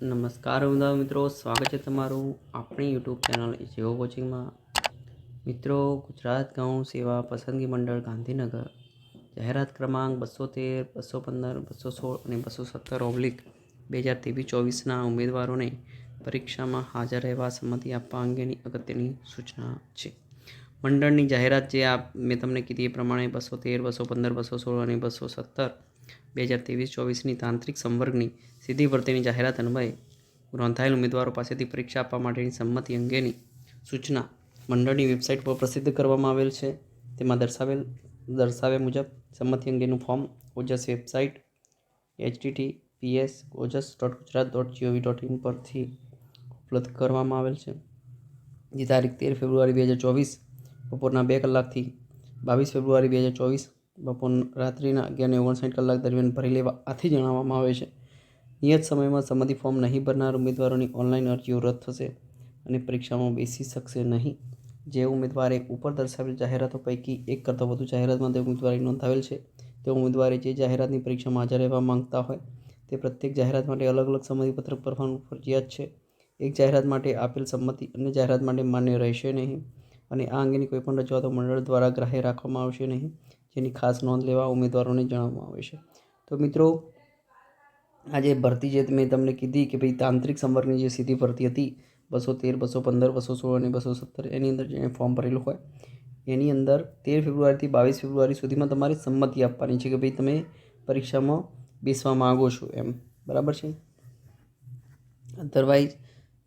નમસ્કાર બધા મિત્રો, સ્વાગત છે તમારું આપણી યુટ્યુબ ચેનલ જીઓ કોચિંગમાં મિત્રો, ગુજરાત ગાઉં સેવા પસંદગી મંડળ ગાંધીનગર, જાહેરાત ક્રમાંક બસો તેર બસો પંદર બસો સોળ અને બસો સત્તર ઓબ્લિક બે હજાર ત્રેવીસ ચોવીસના ઉમેદવારોને પરીક્ષામાં હાજર રહેવા સંમતિ આપવા અંગેની અગત્યની સૂચના છે. મંડળની જાહેરાત જે આપ મેં તમને કીધી એ પ્રમાણે બસો તેર બસો પંદર બસો સોળ અને બસો સત્તર બે હજાર ત્રેવીસ ચોવીસની તાંત્રિક સંવર્ગની સીધી ભરતીની જાહેરાત અન્વયે નોંધાયેલ ઉમેદવારો પાસેથી પરીક્ષા આપવા માટેની સંમતિ અંગેની સૂચના મંડળની વેબસાઇટ પર પ્રસિદ્ધ કરવામાં આવેલ છે. તેમાં દર્શાવેલ, દર્શાવ્યા મુજબ સંમતિ અંગેનું form Ojas website HTTPS Ojas dot Gujarat dot gov dot in પરથી ઉપલબ્ધ કરવામાં આવેલ છે. જે તારીખ તેર ફેબ્રુઆરી બે હજાર ચોવીસ, બપોરના બે કલાકથી બાવીસ ફેબ્રુઆરી બે હજાર ચોવીસ બપોર રાત્રિના અગિયારને ઓગણસાઠ કલાક દરમિયાન ભરી લેવા આથી જણાવવામાં આવે છે. નિયત સમયમાં સંમતિ ફોર્મ નહીં ભરનાર ઉમેદવારોની ઓનલાઈન અરજીઓ રદ થશે અને પરીક્ષામાં બેસી શકશે નહીં. જે ઉમેદવારે ઉપર દર્શાવેલ જાહેરાતો પૈકી એક કરતાં વધુ જાહેરાતમાં તે ઉમેદવારી નોંધાવેલ છે. તે ઉમેદવારે જે જાહેરાતની પરીક્ષામાં હાજર રહેવા માંગતા હોય તે પ્રત્યેક જાહેરાત માટે અલગ અલગ સંમતિપત્રક ભરવાનું ફરજિયાત છે. એક જાહેરાત માટે આપેલ સંમતિ અન્ય જાહેરાત માટે માન્ય રહેશે નહીં અને આ અંગેની કોઈપણ રજૂઆતો મંડળ દ્વારા ગ્રાહ્ય રાખવામાં આવશે નહીં. જેની ખાસ નોંધ લેવા ઉમેદવારોને જણાવવામાં આવે છે. તો મિત્રો, આજે ભરતી જે મેં તમને કીધી કે ભાઈ તાંત્રિક સંવર્ગની જે સીધી ભરતી હતી, બસો તેર, બસો પંદર, બસો સોળ અને બસો સત્તર, એની અંદર જેણે ફોર્મ ભરેલું હોય, એની અંદર તેર ફેબ્રુઆરીથી બાવીસ ફેબ્રુઆરી સુધીમાં તમારે સંમતિ આપવાની છે કે ભાઈ તમે પરીક્ષામાં બેસવા માગો છો એમ. બરાબર છે? અધરવાઇઝ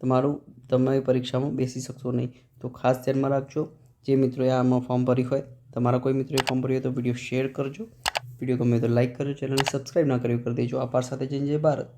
તમારું, તમે પરીક્ષામાં બેસી શકશો નહીં. તો ખાસ ધ્યાનમાં રાખજો, જે મિત્રોએ આમાં ફોર્મ ભર્યું હોય તમારા કોઈ મિત્રોએ ભર્યું હોય તો વીડિયો શેર કરજો. વીડિયો ગમે તો લાઇક કરજો ચેનલને સબસ્ક્રાઈબ ના કર્યું કરી દેજો. આભાર સાથે જય જય ભારત.